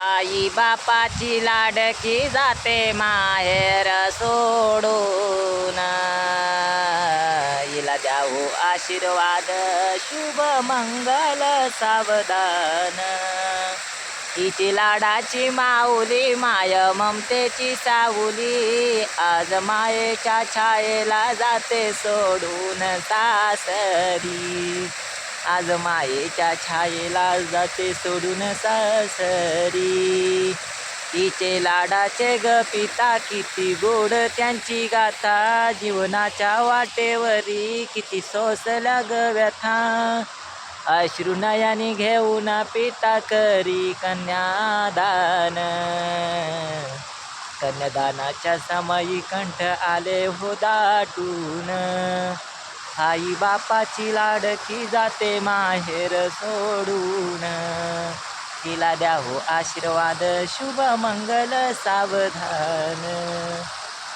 आई बापाची लाडकी जाते माहेर सोडून. हिला द्यावो आशीर्वाद शुभ मंगल सावधान. हिची लाडाची माऊली माय ममतेची सावली. आज मायेच्या छायेला जाते सोडून सासरी. आज मायेच्या छायेला जाते सोडून सासरी. तिचे लाडाचे ग पिता किती गोड त्यांची गाथा. जीवनाच्या वाटेवरी किती सोसल्या ग व्यथा. अश्रू नयानी घेऊन पिता करी कन्यादान. कन्यादानाच्या समयी कंठ आले हो दाटून. आई बापाची लाडकी जाते माहेर सोडून. तिला द्यावो आशीर्वाद शुभ मंगल सावधान.